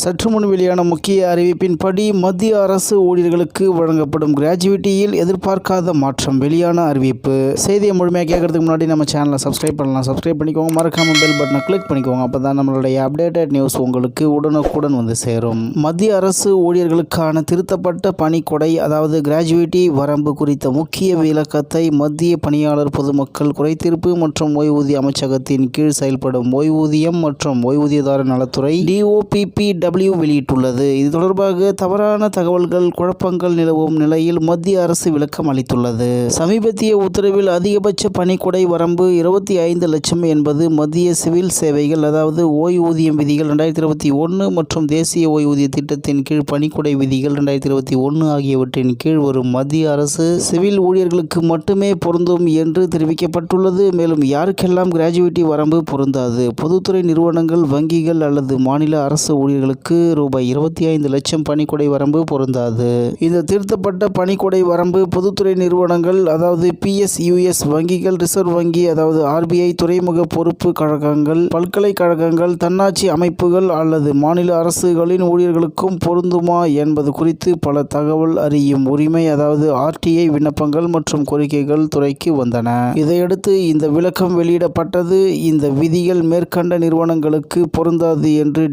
சற்று முன் வெளியான முக்கிய அறிவிப்பின்படி மத்திய அரசு ஊழியர்களுக்கு வழங்கப்படும் கிராஜுவிட்டியில் எதிர்பார்க்காத மாற்றம். வெளியான அறிவிப்பு. செய்தியை முழுமையாக கேட்கறதுக்கு முன்னாடி நம்ம சேனலை சப்ஸ்கிரைப் பண்ணலாம். சப்ஸ்கிரைப் பண்ணிக்கோங்க. மறக்காம பெல் பட்டனை கிளிக் பண்ணிக்கோங்க. அப்போ தான் நம்மளுடைய அப்டேட்டட் நியூஸ் உங்களுக்கு உடனுக்குடன் வந்து சேரும். மத்திய அரசு ஊழியர்களுக்கான திருத்தப்பட்ட பணிக்கொடை அதாவது கிராஜுவிட்டி வரம்பு குறித்த முக்கிய விளக்கத்தை மத்திய பணியாளர் பொதுமக்கள் குறைதீர்ப்பு மற்றும் ஓய்வூதிய அமைச்சகத்தின் கீழ் செயல்படும் ஓய்வூதியம் மற்றும் ஓய்வூதியதார நலத்துறை டிஓபிபி டபிள்யூ வெளியிட்டுள்ளது. இது தொடர்பாக தவறான தகவல்கள் குழப்பங்கள் நிலவும் நிலையில் மத்திய அரசு விளக்கம் அளித்துள்ளது. சமீபத்திய உத்தரவில் அதிகபட்ச பணிக்கொடை வரம்பு இருபத்தி ஐந்து லட்சம் என்பது மத்திய சிவில் சேவைகள் அதாவது ஓய்வூதியம் விதிகள் ரெண்டாயிரத்தி இருபத்தி ஒன்று மற்றும் தேசிய ஓய்வூதிய திட்டத்தின் கீழ் பணிக்கொடை விதிகள் ரெண்டாயிரத்தி இருபத்தி ஒன்று ஆகியவற்றின் கீழ் வரும் மத்திய அரசு சிவில் ஊழியர்களுக்கு மட்டுமே பொருந்தும் என்று தெரிவிக்கப்பட்டுள்ளது. மேலும் யாருக்கெல்லாம் கிராஜுவிட்டி வரம்பு பொருந்தாது பொதுத்துறை நிறுவனங்கள் வங்கிகள் அல்லது மாநில அரசு ஊழியர்களுக்கு ரூபாய் இருபத்தி ஐந்து லட்சம் பணிக்கொடை வரம்பு பொருந்தாது. இந்த திருத்தப்பட்ட பணிக்கொடை வரம்பு பொதுத்துறை நிறுவனங்கள் அதாவது பிஎஸ்யூஎஸ் வங்கிகள் ரிசர்வ் வங்கி அதாவது ஆர்பிஐ துறைமுக பொறுப்பு கழகங்கள் பல்கலைக்கழகங்கள் தன்னாட்சி அமைப்புகள் அல்லது மாநில அரசுகளின் ஊழியர்களுக்கும் பொருந்துமா என்பது குறித்து பல தகவல் அறியும் உரிமை அதாவது ஆர்டிஐ விண்ணப்பங்கள் மற்றும் கோரிக்கைகள் துறைக்கு வந்தன. இதையடுத்து இந்த விளக்கம் வெளியிடப்பட்டது. இந்த விதிகள் மேற்கண்ட நிறுவனங்களுக்கு பொருந்தாது என்று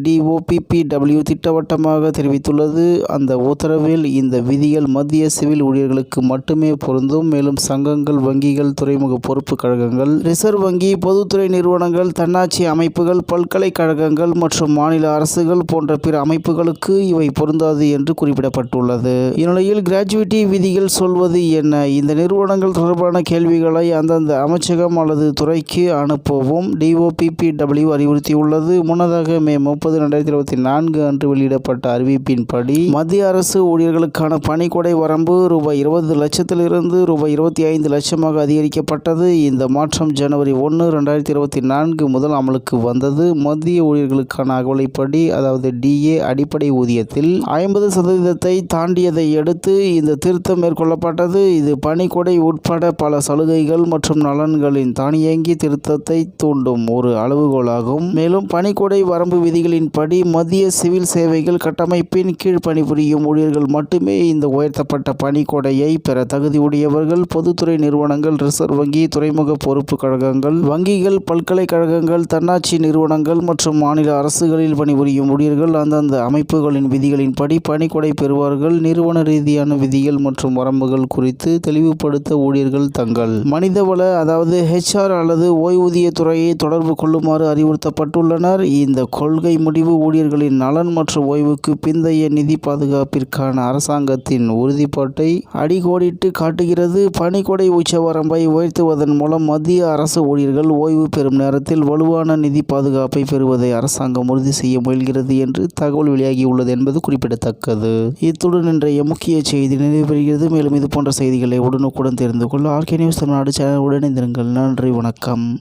டபிள்யூ திட்டவட்டமாக தெரிவித்துள்ளது. அந்த உத்தரவில் இந்த விதிகள் மத்திய சிவில் ஊழியர்களுக்கு மட்டுமே பொருந்தும். மேலும் சங்கங்கள் வங்கிகள் துறைமுக பொறுப்பு கழகங்கள் ரிசர்வ் வங்கி பொதுத்துறை நிறுவனங்கள் தன்னாட்சி அமைப்புகள் பல்கலைக்கழகங்கள் மற்றும் மாநில அரசுகள் போன்ற பிற அமைப்புகளுக்கு இவை பொருந்தாது என்று குறிப்பிடப்பட்டுள்ளது. இந்நிலையில் கிராஜுவிட்டி விதிகள் சொல்வது என்ன? இந்த நிறுவனங்கள் தொடர்பான கேள்விகளை அந்தந்த அமைச்சகம் அல்லது துறைக்கு அனுப்பவும். டிஓபிபிடபிள்யூ அறிவுறுத்தியுள்ளது. முன்னதாக மே முப்பது ரெண்டாயிரத்தி இருபத்தி நான்கு அன்று வெளியிடப்பட்ட அறிவிப்பின்படி மத்திய அரசு ஊழியர்களுக்கான பணிக்கொடை வரம்பு ரூபாய் இருபது லட்சத்திலிருந்து ரூபாய் இருபத்தி ஐந்து லட்சமாக அதிகரிக்கப்பட்டது. இந்த மாற்றம் ஜனவரி ஒன்று ரெண்டாயிரத்தி இருபத்தி நான்கு முதல் அமலுக்கு வந்தது. மத்திய ஊழியர்களுக்கான அகவலைப்படி அதாவது டிஏ அடிப்படை ஊதியத்தில் ஐம்பது சதவீதத்தை தாண்டியதை அடுத்து இந்த திருத்தம் மேற்கொள்ளப்பட்டது. இது பணிக்கொடை உட்பட பல சலுகைகள் மற்றும் நலன்களின் தானியங்கி திருத்தத்தை தூண்டும் ஒரு அளவுகோலாகும். மேலும் பணிக்கொடை வரம்பு விதிகளின்படி மத்திய சிவில் சேவைகள் கட்டமைப்பின் கீழ் பணிபுரியும் ஊழியர்கள் மட்டுமே இந்த உயர்த்தப்பட்ட பணிக்கொடையை பெற தகுதியுடையவர்கள் பொதுத்துறை நிறுவனங்கள் ரிசர்வ் வங்கி துறைமுக பொறுப்பு கழகங்கள் வங்கிகள் பல்கலைக்கழகங்கள் தன்னாட்சி நிறுவனங்கள் மற்றும் மாநில அரசுகளில் பணிபுரியும் ஊழியர்கள் அந்தந்த அமைப்புகளின் விதிகளின்படி பணிக்கொடை பெறுவார்கள். நிறுவன ரீதியான விதிகள் மற்றும் வரம்புகள் குறித்து தெளிவுபடுத்த ஊழியர்கள் தங்கள் மனிதவள அதாவது ஹெச்ஆர் அல்லது ஓய்வூதிய துறையை தொடர்பு கொள்ளுமாறு அறிவுறுத்தப்பட்டுள்ளனர். இந்த கொள்கை முடிவு ஊழியர்களின் நலன் மற்றும் ஓய்வுக்கு பிந்தைய நிதி பாதுகாப்பிற்கான அரசாங்கத்தின் உறுதிப்பாட்டை அடிகோடிட்டு காட்டுகிறது. பணிக்கொடை உச்சவரம்பை உயர்த்துவதன் மூலம் மத்திய அரசு ஊழியர்கள் ஓய்வு பெறும் நேரத்தில் வலுவான நிதி பாதுகாப்பை பெறுவதை அரசாங்கம் உறுதி செய்ய முயல்கிறது என்று தகவல் வெளியாகியுள்ளது என்பது குறிப்பிடத்தக்கது. இத்துடன் இன்றைய முக்கிய செய்தி நிறைவு மேலும் இது போன்ற செய்திகளை உடனுக்குடன் தெரிந்து கொள்ள ஆர்கே நியூஸ் தமிழ்நாடு சேனல் உடனே நன்றி வணக்கம்.